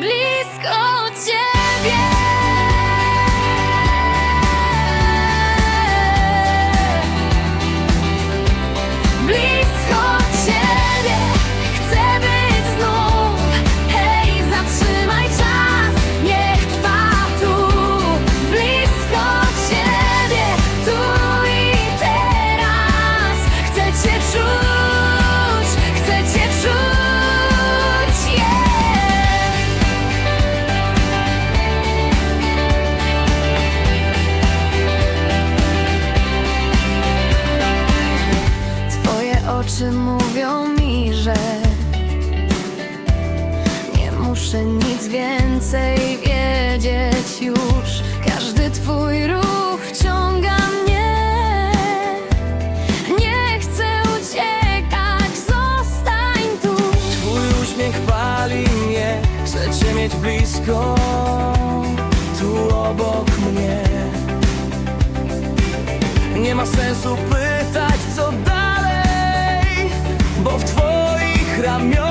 blisko. Oczy mówią mi, że nie muszę nic więcej wiedzieć już. Każdy twój ruch wciąga mnie. Nie chcę uciekać, zostań tu. Twój uśmiech pali mnie Chcę cię mieć blisko Tu obok mnie Nie ma sensu pytać 하며